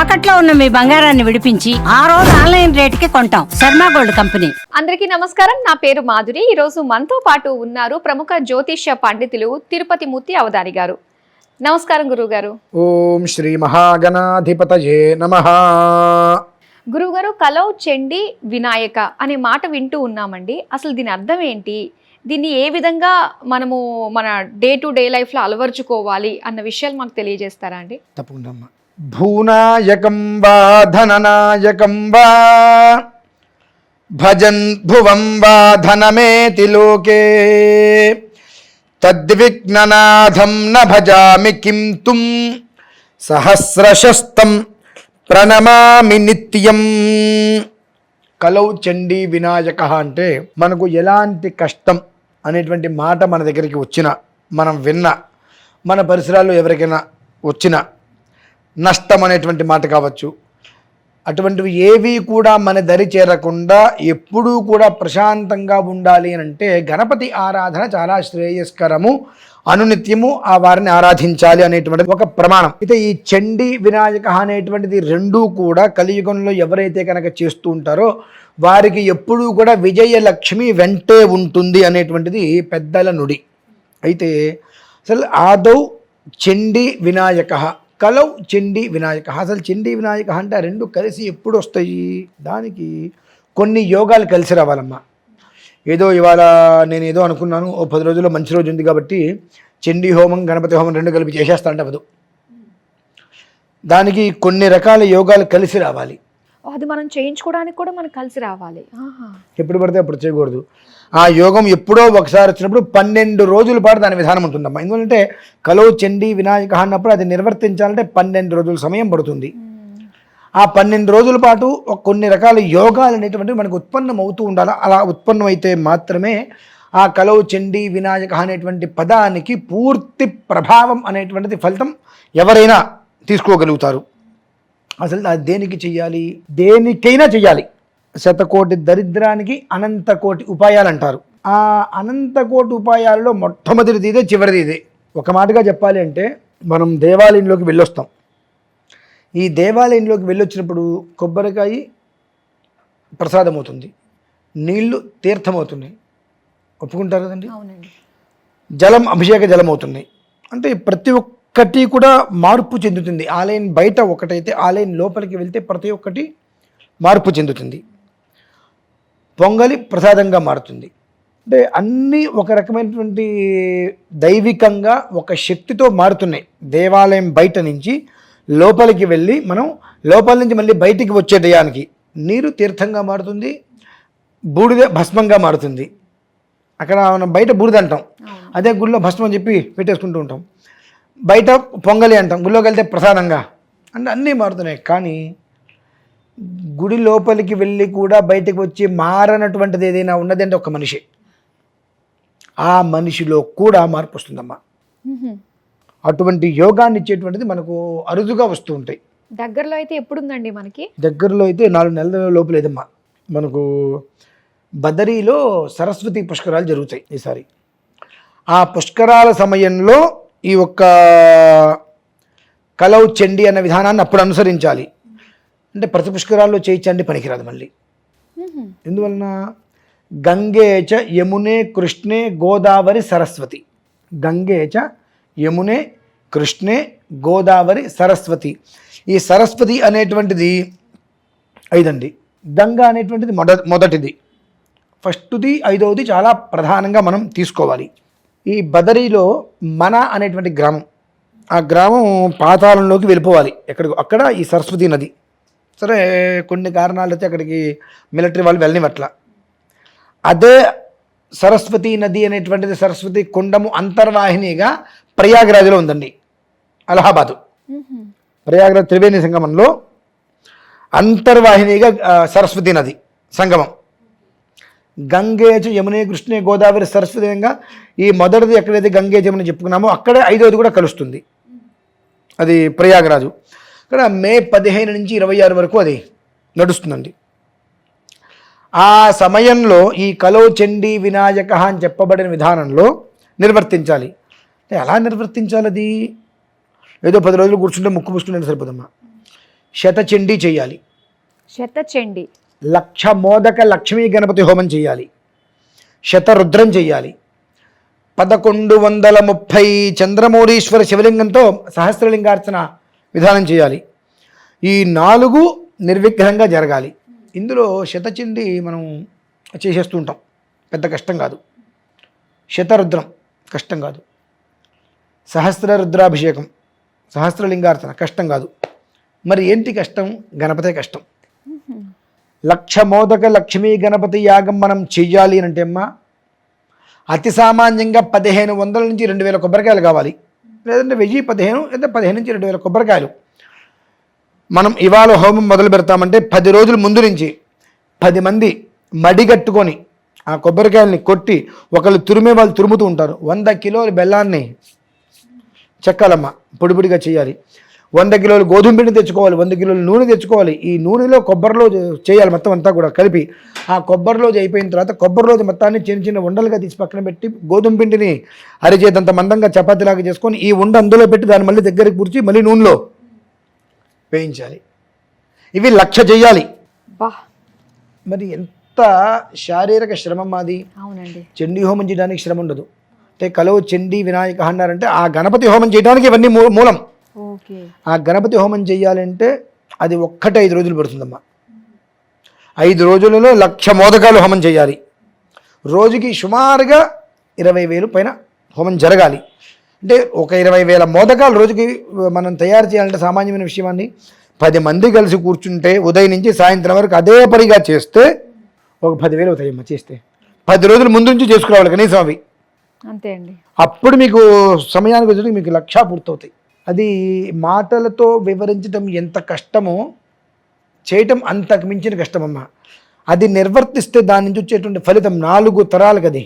తాకట్లో ఉన్న మీ బంగారాన్ని విడిపించి ఆ రోజు ఆన్లైన్ రేటుకి కొంటాం. Sharma gold company. అందరికీ నమస్కారం. నా పేరు మాధురి. ఈ రోజు మనతో పాటు ఉన్నారు ప్రముఖ జ్యోతిష్య పండితులు తిరుపతి మూర్తి అవధాని గారు. నమస్కారం గురువు గారు ఓం శ్రీ మహాగణాధిపతయే నమ. గురువుగారు కలౌ చెండి వినాయక అనే మాట వింటూ ఉన్నామండి. అసలు దీని అర్థం ఏంటి? దీన్ని ఏ విధంగా మనము మన డే టు డే లైఫ్లో అలవర్చుకోవాలి అన్న విషయాలు మాకు తెలియజేస్తారా అండి? తప్పకుండా అమ్మా. భూనాయకం వా ధననాయకం వా భజన్ భువం వా ధనమేతి లోకే. తద్విఘ్ననాథం న భజామి కిం తుం సహస్రశస్తం ప్రణమామి నిత్యం. కలౌ చండీ వినాయక అంటే మనకు ఎలాంటి కష్టం అనేటువంటి మాట మన దగ్గరికి వచ్చిన మనం విన్న మన పరిసరాల్లో ఎవరికైనా వచ్చిన నష్టం అనేటువంటి మాట కావచ్చు. అటువంటివి ఏవి కూడా మన దరి చేరకుండా ఎప్పుడూ కూడా ప్రశాంతంగా ఉండాలి అని అంటే గణపతి ఆరాధన చాలా శ్రేయస్కరము అనునిత్యము ఆ వారిని ఆరాధించాలి అనేటువంటి ఒక ప్రమాణం. అయితే ఈ చండీ వినాయక అనేటువంటిది రెండూ కూడా కలియుగంలో ఎవరైతే కనుక చేస్తూ ఉంటారో వారికి ఎప్పుడూ కూడా విజయలక్ష్మి వెంటే ఉంటుంది అనేటువంటిది పెద్దల నుడి. అయితే అసలు ఆదౌ చండీ వినాయక కలౌ చండీ వినాయక అసలు చండీ వినాయక అంటే రెండు కలిసి ఎప్పుడు వస్తాయి? దానికి కొన్ని యోగాలు కలిసి రావాలమ్మా. ఏదో ఇవాళ నేను ఏదో అనుకున్నాను ఓ పది రోజుల్లో మంచి రోజు ఉంది కాబట్టి చండీ హోమం గణపతి హోమం రెండు కలిపి చేసేస్తా అంటే దానికి కొన్ని రకాల యోగాలు కలిసి రావాలి. అది మనం చేయించుకోవడానికి కూడా మనకు కలిసి రావాలి. ఎప్పుడు పడితే అప్పుడు చేయకూడదు. ఆ యోగం ఎప్పుడో ఒకసారి వచ్చినప్పుడు పన్నెండు రోజుల పాటు దాని విధానం ఉంటుందమ్మా. ఎందుకంటే కలో చండీ వినాయక అన్నప్పుడు అది నిర్వర్తించాలంటే పన్నెండు రోజుల సమయం పడుతుంది. ఆ పన్నెండు రోజుల పాటు కొన్ని రకాల యోగాలు అనేటువంటివి మనకు ఉత్పన్నం అవుతూ ఉండాలి. అలా ఉత్పన్నమైతే మాత్రమే ఆ కలవు చండీ వినాయక అనేటువంటి పదానికి పూర్తి ప్రభావం అనేటువంటిది ఫలితం ఎవరైనా తీసుకోగలుగుతారు. అసలు అది దేనికి చెయ్యాలి? దేనికైనా చెయ్యాలి. శతకోటి దరిద్రానికి అనంత కోటి ఉపాయాలు అంటారు ఆ అనంత కోటి ఉపాయాలలో మొట్టమొదటిది ఇదే చివరిది ఇదే. ఒక మాటగా చెప్పాలి అంటే మనం దేవాలయంలోకి వెళ్ళొస్తాం. ఈ దేవాలయంలోకి వెళ్ళొచ్చినప్పుడు కొబ్బరికాయ ప్రసాదం అవుతుంది నీళ్ళు తీర్థం అవుతున్నాయి ఒప్పుకుంటారు కదండి? జలం అభిషేక జలం అవుతుంది అంటే ప్రతి ఒక్కటి కూడా మార్పు చెందుతుంది. ఆలయం బయట ఒకటైతే ఆలయం లోపలికి వెళ్తే ప్రతి ఒక్కటి మార్పు చెందుతుంది. పొంగలి ప్రసాదంగా మారుతుంది. అంటే అన్నీ ఒక రకమైనటువంటి దైవికంగా ఒక శక్తితో మారుతున్నాయి. దేవాలయం బయట నుంచి లోపలికి వెళ్ళి మనం లోపల నుంచి మళ్ళీ బయటికి వచ్చే టయానికి నీరు తీర్థంగా మారుతుంది బూడిద భస్మంగా మారుతుంది. అక్కడ మనం బయట బూడిద అంటాం. అదే గుళ్ళో భస్మం అని చెప్పి పెట్టేసుకుంటూ ఉంటాం. బయట పొంగలి అంటాం గుళ్ళోకి వెళ్తే ప్రసాదంగా. అంటే అన్నీ మారుతున్నాయి. కానీ గుడి లోపలికి వెళ్ళి కూడా బయటకు వచ్చి మారనటువంటిది ఏదైనా ఉన్నదంటే ఒక మనిషి. ఆ మనిషిలో కూడా మార్పు వస్తుందమ్మా. మ్మ్. అటువంటి యోగాన్ని ఇచ్చేటువంటిది మనకు అరుదుగా వస్తూ ఉంటాయి. దగ్గరలో అయితే ఎప్పుడుందండి మనకి? దగ్గరలో అయితే నాలుగు నెలల లోపు లేదమ్మా. మనకు బదరీలో సరస్వతి పుష్కరాలు జరుగుతాయి ఈసారి. ఆ పుష్కరాల సమయంలో ఈ ఒక్క కలౌ చండి అన్న విధానాన్ని అప్పుడు అనుసరించాలి. అంటే ప్రతి పుష్కరాల్లో చేయించండి పనికిరాదు మళ్ళీ. ఎందువలన? గంగే చ యమునే కృష్ణే గోదావరి సరస్వతి. గంగే చ యమునే కృష్ణే గోదావరి సరస్వతి. ఈ సరస్వతి అనేటువంటిది ఐదండి. గంగా అనేటువంటిది మొద మొదటిది. ఫస్ట్ది ఐదవది చాలా ప్రధానంగా మనం తీసుకోవాలి. ఈ బదరీలో మన అనేటువంటి గ్రామం. ఆ గ్రామం పాతాళంలోకి వెళ్ళిపోవాలి. ఎక్కడికి అక్కడ ఈ సరస్వతి నది. సరే కొన్ని కారణాలైతే అక్కడికి మిలిటరీ వాళ్ళు వెళ్ళనివట్ల అదే సరస్వతి నది అనేటువంటిది సరస్వతి కుండము అంతర్వాహినిగా ప్రయాగరాజ్లో ఉందండి. అలహాబాదు. ప్రయాగరాజ్ త్రివేణి సంగమంలో అంతర్వాహినిగా సరస్వతి నది సంగమం. గంగేజ్ యమునే కృష్ణే గోదావరి సరస్వతి విధంగా ఈ మొదటిది ఎక్కడైతే గంగేజ్ అని చెప్పుకున్నామో అక్కడే ఐదవది కూడా కలుస్తుంది. అది ప్రయాగరాజు. ఇక్కడ మే పదిహేను నుంచి ఇరవై ఆరు వరకు అది నడుస్తుందండి. ఆ సమయంలో ఈ కలో చండీ వినాయక అని చెప్పబడిన విధానంలో నిర్వర్తించాలి. ఎలా నిర్వర్తించాలి అది ఏదో పది రోజులు కూర్చుంటే ముక్కు పుచ్చుకుంటే సరిపోదమ్మా. శతచండీ చేయాలి. శతచండి లక్ష మోదక లక్ష్మీ గణపతి హోమం చేయాలి. శతరుద్రం చేయాలి. పదకొండు వందల ముప్పై చంద్రమౌళీశ్వర శివలింగంతో సహస్రలింగార్చన విధానం చేయాలి. ఈ నాలుగు నిర్విఘ్నంగా జరగాలి. ఇందులో శతచండి మనం చేసేస్తూ ఉంటాం. పెద్ద కష్టం కాదు. శతరుద్రం కష్టం కాదు. సహస్ర రుద్రాభిషేకం సహస్రలింగార్చన కష్టం కాదు. మరి ఏంటి కష్టం? గణపతే కష్టం. లక్ష మోదక లక్ష్మీ గణపతి యాగం మనం చెయ్యాలి అని అంటే అమ్మా అతి సామాన్యంగా పదిహేను వందల నుంచి రెండు వేల కొబ్బరికాయలు కావాలి. లేదంటే వెయ్యి పదిహేను లేదా పదిహేను నుంచి రెండు వేల కొబ్బరికాయలు. మనం ఇవాళ హోమం మొదలు పెడతామంటే పది రోజుల ముందు నుంచి పది మంది మడిగట్టుకొని ఆ కొబ్బరికాయల్ని కొట్టి ఒకళ్ళు తురిమే వాళ్ళు తురుముతూ ఉంటారు. వంద కిలోల బెల్లాన్ని చెక్కాలమ్మ పొడిపొడిగా చేయాలి వంద కిలోలు గోధుమ పిండి తెచ్చుకోవాలి వంద కిలోలు నూనె తెచ్చుకోవాలి. ఈ నూనెలో కొబ్బరిలో చేయాలి మొత్తం అంతా కూడా కలిపి. ఆ కొబ్బరిలో అయిపోయిన తర్వాత కొబ్బరిలో మొత్తాన్ని చిన్న చిన్న ఉండలుగా తీసి పక్కన పెట్టి గోధుమ పిండిని అరిచేతంత మందంగా చపాతీలాగా చేసుకొని ఈ ఉండ అందులో పెట్టి దాన్ని మళ్ళీ దగ్గరికి కూర్చి మళ్ళీ నూనెలో వేయించాలి. ఇవి లక్ష చేయాలి. మరి ఎంత శారీరక శ్రమ మాది. చండీ హోమం చేయడానికి శ్రమ ఉండదు. అంటే కలవు చండీ వినాయక అన్నారంటే ఆ గణపతి హోమం చేయడానికి ఇవన్నీ మూలం. ఆ గణపతి హోమం చేయాలంటే అది ఒక్కటే ఐదు రోజులు పడుతుందమ్మా. ఐదు రోజులలో లక్ష మోదకాలు హోమం చేయాలి. రోజుకి సుమారుగా ఇరవై వేలు పైన హోమం జరగాలి. అంటే ఒక ఇరవై వేల మోదకాలు రోజుకి మనం తయారు చేయాలంటే సామాన్యమైన విషయమాన్ని పది మంది కలిసి కూర్చుంటే ఉదయం నుంచి సాయంత్రం వరకు అదే పనిగా చేస్తే ఒక పదివేలు అవుతాయమ్మా చేస్తే. పది రోజుల ముందు నుంచి చేసుకురావాలి కనీసం అవి. అంతే అండి. అప్పుడు మీకు సమయానికి వచ్చేటికి మీకు లక్ష పూర్తవుతాయి. అది మాటలతో వివరించడం ఎంత కష్టమో చేయటం అంతకు మించిన కష్టమమ్మా. అది నిర్వర్తిస్తే దాని నుంచి వచ్చేటువంటి ఫలితం నాలుగు తరాలకు అది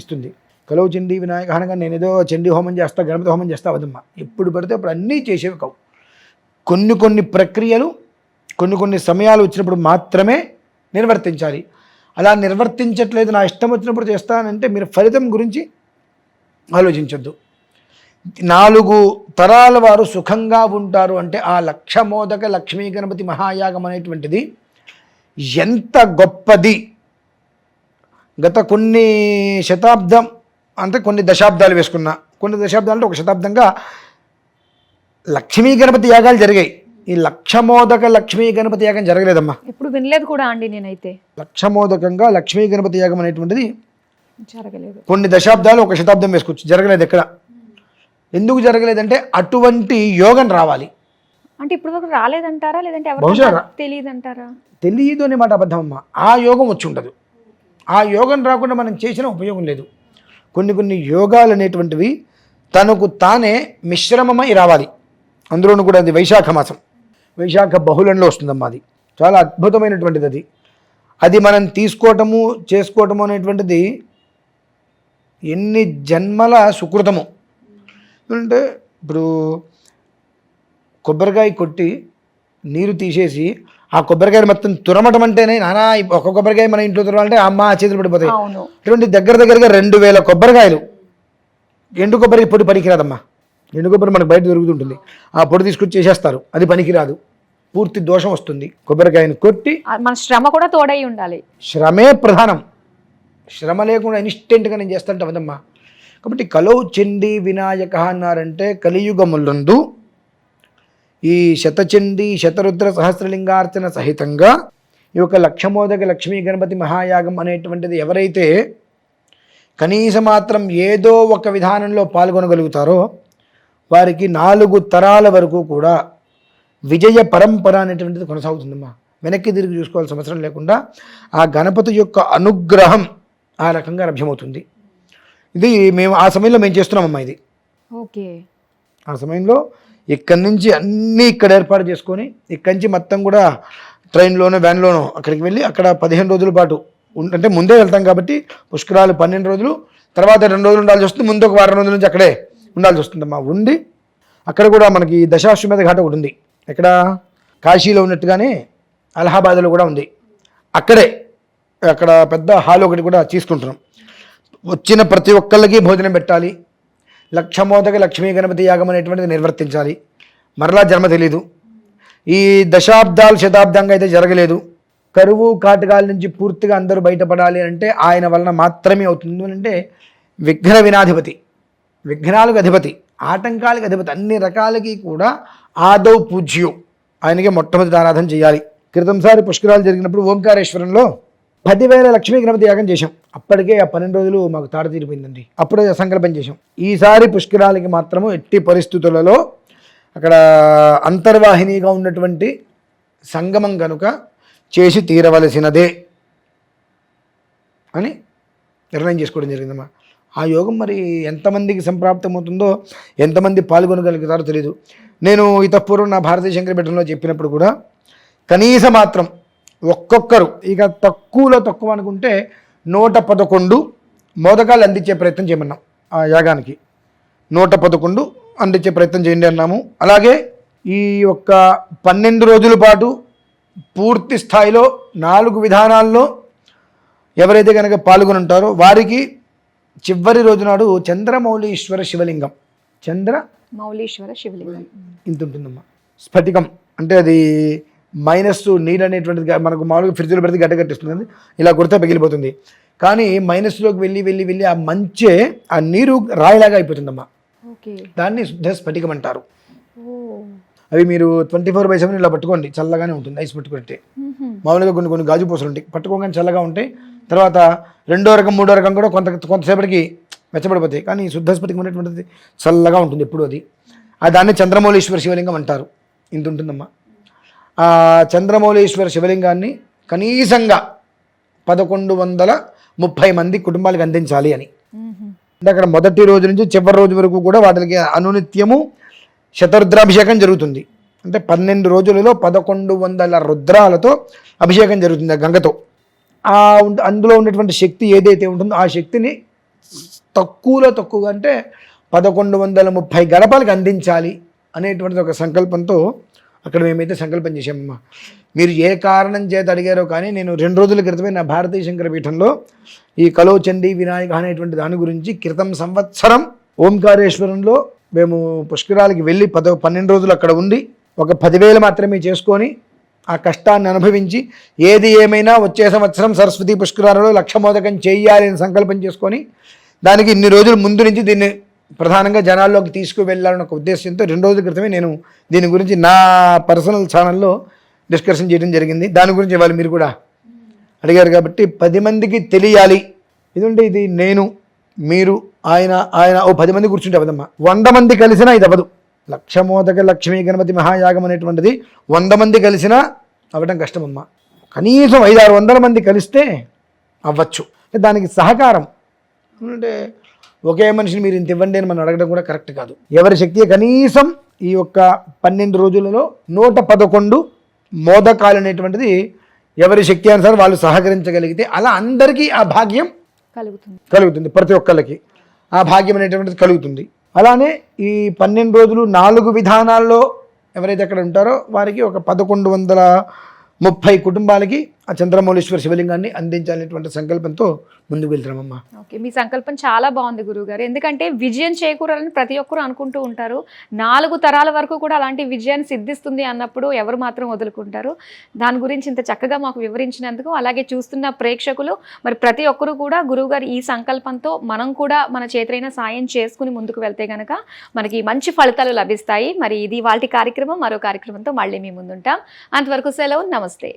ఇస్తుంది. కలవు చండీ వినాయక అనగా నేను ఏదో చండీ హోమం చేస్తా గణపతి హోమం చేస్తా అవదమ్మా ఎప్పుడు పడితే అప్పుడు అన్నీ చేసేవి కావు. కొన్ని కొన్ని ప్రక్రియలు కొన్ని కొన్ని సమయాలు వచ్చినప్పుడు మాత్రమే నిర్వర్తించాలి. అలా నిర్వర్తించట్లేదు నా ఇష్టం వచ్చినప్పుడు చేస్తానంటే మీరు ఫలితం గురించి ఆలోచించొద్దు. నాలుగు తరాల వారు సుఖంగా ఉంటారు అంటే ఆ లక్షమోదక లక్ష్మీ గణపతి మహాయాగం అనేటువంటిది ఎంత గొప్పది. గత కొన్ని శతాబ్దం అంటే కొన్ని దశాబ్దాలు వేసుకున్నా కొన్ని దశాబ్దాలు అంటే ఒక శతాబ్దంగా లక్ష్మీ గణపతి యాగాలు జరిగాయి. ఈ లక్షమోదక లక్ష్మీ గణపతి యాగం జరగలేదమ్మా. ఎప్పుడు వినలేదు కూడా అండి నేనైతే. లక్షమోదకంగా లక్ష్మీ గణపతి యాగం అనేటువంటిది జరగలేదు. కొన్ని దశాబ్దాలు ఒక శతాబ్దం వేసుకోవచ్చు. జరగలేదు ఎక్కడ. ఎందుకు జరగలేదంటే అటువంటి యోగం రావాలి. అంటే ఇప్పుడు వరకు రాలేదంటారా? లేదంటే బహుశా రా- తెలియదు అంటారా తెలియదు అనే మాట అబద్ధం అమ్మా ఆ యోగం వచ్చి ఉండదు. ఆ యోగం రాకుండా మనం చేసిన ఉపయోగం లేదు. కొన్ని కొన్ని యోగాలు అనేటువంటివి తనకు తానే మిశ్రమమై రావాలి. అందులోనూ కూడా అది వైశాఖ మాసం. వైశాఖ బహుళంలో వస్తుందమ్మా అది. చాలా అద్భుతమైనటువంటిది అది. అది మనం తీసుకోవటము చేసుకోవటము అనేటువంటిది ఎన్ని జన్మల సుకృతము. అంటే ఇప్పుడు కొబ్బరికాయ కొట్టి నీరు తీసేసి ఆ కొబ్బరికాయ మొత్తం తురమటం అంటేనే నానా ఒక కొబ్బరికాయ మన ఇంట్లో తురమాలంటే అమ్మ ఆ చేతులు పడిపోతాయి. అవును. ఇటువంటి దగ్గర దగ్గరగా రెండు వేల కొబ్బరికాయలు. ఎండు కొబ్బరి పొడి పనికిరాదమ్మా. ఎండు కొబ్బరి మనకు బయట దొరుకుతుంటుంది. ఆ పొడి తీసుకొచ్చి చేసేస్తారు. అది పనికిరాదు. పూర్తి దోషం వస్తుంది. కొబ్బరికాయను కొట్టి మన శ్రమ కూడా తోడై ఉండాలి. శ్రమే ప్రధానం. శ్రమ లేకుండా ఇన్స్టెంట్గా నేను చేస్తాంటే అవదమ్మా కాబట్టి కలౌ చండీ వినాయక అన్నారంటే కలియుగములందు ఈ శతచండీ శతరుద్ర సహస్రలింగార్చన సహితంగా ఈ యొక్క లక్షమోదక లక్ష్మీ గణపతి మహాయాగం అనేటువంటిది ఎవరైతే కనీస మాత్రం ఏదో ఒక విధానంలో పాల్గొనగలుగుతారో వారికి నాలుగు తరాల వరకు కూడా విజయ పరంపర అనేటువంటిది కొనసాగుతుందమ్మా. వెనక్కి తిరిగి చూసుకోవాల్సిన అవసరం లేకుండా ఆ గణపతి యొక్క అనుగ్రహం ఆ రకంగా లభ్యమవుతుంది. ఇది మేము ఆ సమయంలో మేము చేస్తున్నామమ్మా ఇది. ఓకే. ఆ సమయంలో ఇక్కడి నుంచి అన్నీ ఇక్కడ ఏర్పాటు చేసుకొని ఇక్కడి నుంచి మొత్తం కూడా ట్రైన్లోనో వ్యాన్లోనో అక్కడికి వెళ్ళి అక్కడ పదిహేను రోజుల పాటు అంటే ముందే వెళ్తాం కాబట్టి పుష్కరాలు పన్నెండు రోజులు తర్వాత రెండు రోజులు ఉండాల్సి వస్తుంది ముందు ఒక వారం రోజుల నుంచి అక్కడే ఉండాల్సి వస్తుందమ్మా. ఉండి అక్కడ కూడా మనకి దశాశ్వమేధ ఘాట్ ఒకటి ఉంది. ఎక్కడ? కాశీలో ఉన్నట్టుగానే అలహాబాద్లో కూడా ఉంది. అక్కడే అక్కడ పెద్ద హాల్ ఒకటి కూడా తీసుకుంటున్నాం. వచ్చిన ప్రతి ఒక్కళ్ళకి భోజనం పెట్టాలి. లక్షమోదక లక్ష్మీ గణపతి యాగం అనేటువంటిది నిర్వర్తించాలి. మరలా జన్మ తెలీదు. ఈ దశాబ్దాలు శతాబ్దంగా అయితే జరగలేదు. కరువు కాటకాల నుంచి పూర్తిగా అందరూ బయటపడాలి అంటే ఆయన వలన మాత్రమే అవుతుంది అంటే విఘ్న వినాధిపతి విఘ్నాలకు అధిపతి ఆటంకాలకు అధిపతి అన్ని రకాలకి కూడా ఆదౌ పూజ్యం. ఆయనకి మొట్టమొదటి ఆరాధన చేయాలి. క్రితంసారి పుష్కరాలు జరిగినప్పుడు ఓంకారేశ్వరంలో పదివేల లక్ష్మీ గణపతి యాగం చేశాం. అప్పటికే ఆ పన్నెండు రోజులు మాకు తాడ తీరిపోయిందండి. అప్పుడే సంకల్పం చేశాం. ఈసారి పుష్కరాలకి మాత్రము ఎట్టి పరిస్థితులలో అక్కడ అంతర్వాహినిగా ఉన్నటువంటి సంగమం కనుక చేసి తీరవలసినదే అని నిర్ణయం చేసుకోవడం జరిగిందమ్మా. ఆ యోగం మరి ఎంతమందికి సంప్రాప్తమవుతుందో ఎంతమంది పాల్గొనగలుగుతారో తెలియదు నేను ఇతపూర్వం నా భారతీయ శంకరపీఠంలో చెప్పినప్పుడు కూడా కనీస మాత్రం ఒక్కొక్కరు. ఇక తక్కువలో తక్కువ అనుకుంటే నూట పదకొండు మోదకాలు అందించే ప్రయత్నం చేయమన్నాం ఆ యాగానికి. నూట పదకొండు అందించే ప్రయత్నం చేయండి అన్నాము. అలాగే ఈ యొక్క పన్నెండు రోజుల పాటు పూర్తి స్థాయిలో నాలుగు విధానాల్లో ఎవరైతే కనుక పాల్గొని ఉంటారో వారికి చివరి రోజు నాడు చంద్రమౌళీశ్వర శివలింగం. చంద్ర మౌలీశ్వర శివలింగం. ఇంత ఉంటుందమ్మా స్ఫటికం. అంటే అది మైనస్ నీరు అనేటువంటిది మనకు మామూలుగా ఫ్రిడ్జ్లో పెడితే గడ్డ కట్టిస్తుంది ఇలా కొడితే పగిలిపోతుంది. కానీ మైనస్లోకి వెళ్ళి వెళ్ళి వెళ్ళి ఆ మంచే ఆ నీరు రాయిలాగా అయిపోతుందమ్మా. దాన్ని శుద్ధ స్ఫటికం అంటారు. అవి మీరు ట్వంటీ ఫోర్ బై సెవెన్ ఇలా పట్టుకోండి చల్లగానే ఉంటుంది ఐస్ పట్టుకుంటే. మామూలుగా కొన్ని కొన్ని గాజు పూసలు ఉంటాయి పట్టుకోగానే చల్లగా ఉంటాయి. తర్వాత రెండో రకం మూడో రకం కూడా కొంత కొంతసేపటికి వెచ్చబడిపోతాయి. కానీ శుద్ధ స్ఫటికం అనేటువంటిది చల్లగా ఉంటుంది ఎప్పుడు అది. ఆ దాన్ని చంద్రమౌళీశ్వర శివలింగం అంటారు. ఇంత ఉంటుందమ్మా ఆ చంద్రమౌళీశ్వర శివలింగాన్ని కనీసంగా పదకొండు వందల ముప్పై మంది కుటుంబాలకు అందించాలి అని. అక్కడ మొదటి రోజు నుంచి చివరి రోజు వరకు కూడా వాటికి అనునిత్యము శతరుద్రాభిషేకం జరుగుతుంది. అంటే పన్నెండు రోజులలో పదకొండు వందల రుద్రాలతో అభిషేకం జరుగుతుంది ఆ గంగతో. ఆ అందులో ఉన్నటువంటి శక్తి ఏదైతే ఉంటుందో ఆ శక్తిని తక్కువలో తక్కువగా అంటే పదకొండు వందల ముప్పై గడపలకు అందించాలి అనేటువంటిది ఒక సంకల్పంతో అక్కడ మేమైతే సంకల్పం చేశామమ్మా. మీరు ఏ కారణం చేత అడిగారో కానీ నేను రెండు రోజుల క్రితమే నా భారతీయ శంకర పీఠంలో ఈ కలోచండి వినాయక అనేటువంటి దాని గురించి క్రితం సంవత్సరం ఓంకారేశ్వరంలో మేము పుష్కరాలకి వెళ్ళి పదో పన్నెండు రోజులు అక్కడ ఉండి ఒక పదివేలు మాత్రమే చేసుకొని ఆ కష్టాన్ని అనుభవించి ఏది ఏమైనా వచ్చే సంవత్సరం సరస్వతి పుష్కరాలలో లక్ష మోదకం చేయాలి అని సంకల్పం చేసుకొని దానికి ఇన్ని రోజులు ముందు నుంచి దీన్ని ప్రధానంగా జనాల్లోకి తీసుకువెళ్ళాలన్న ఒక ఉద్దేశంతో రెండు రోజుల క్రితమే నేను దీని గురించి నా పర్సనల్ ఛానల్లో డిస్కషన్ చేయడం జరిగింది. దాని గురించి ఇవాళ మీరు కూడా అడిగారు కాబట్టి పది మందికి తెలియాలి. ఎందుకంటే ఇది నేను మీరు ఆయన ఆయన ఓ పది మంది కూర్చుంటే అవదమ్మా వంద మంది కలిసినా ఇది అవ్వదు. లక్షమోదక లక్ష్మీ గణపతి మహాయాగం అనేటువంటిది వంద మంది కలిసినా అవ్వడం కష్టమమ్మా. కనీసం ఐదారు వందల మంది కలిస్తే అవ్వచ్చు. దానికి సహకారం. అంటే ఒకే మనిషిని మీరు ఇంత ఇవ్వండి అని మనం అడగడం కూడా కరెక్ట్ కాదు. ఎవరి శక్తి కనీసం ఈ యొక్క పన్నెండు రోజులలో నూట పదకొండు మోదకాలు అనేటువంటిది ఎవరి శక్తి అనుసారం వాళ్ళు సహకరించగలిగితే అలా అందరికీ ఆ భాగ్యం కలుగుతుంది. కలుగుతుంది ప్రతి ఒక్కళ్ళకి. ఆ భాగ్యం అనేటువంటిది కలుగుతుంది. అలానే ఈ పన్నెండు రోజులు నాలుగు విధానాల్లో ఎవరైతే అక్కడ ఉంటారో వారికి ఒక పదకొండు వందల ముప్పై కుటుంబాలకి ఆ చంద్రమౌళేశ్వర శివలింగాన్ని అందించాలనేటువంటి సంకల్పంతో ముందుకు వెళ్తున్నామమ్మా. ఓకే మీ సంకల్పం చాలా బాగుంది గురువుగారు. ఎందుకంటే విజయం చేకూరాలని ప్రతి ఒక్కరు అనుకుంటూ ఉంటారు. నాలుగు తరాల వరకు కూడా అలాంటి విజయాన్ని సిద్ధిస్తుంది అన్నప్పుడు ఎవరు మాత్రం వదులుకుంటారు. దాని గురించి ఇంత చక్కగా మాకు వివరించినందుకు అలాగే చూస్తున్న ప్రేక్షకులు మరి ప్రతి ఒక్కరు కూడా గురువుగారు ఈ సంకల్పంతో మనం కూడా మన చేతులైన సాయం చేసుకుని ముందుకు వెళ్తే గనక మనకి మంచి ఫలితాలు లభిస్తాయి. మరి ఇది వాళ్ళ కార్యక్రమం మరో కార్యక్రమంతో మళ్ళీ మీ ముందుంటాం. అంతవరకు సెలవు నమస్తే.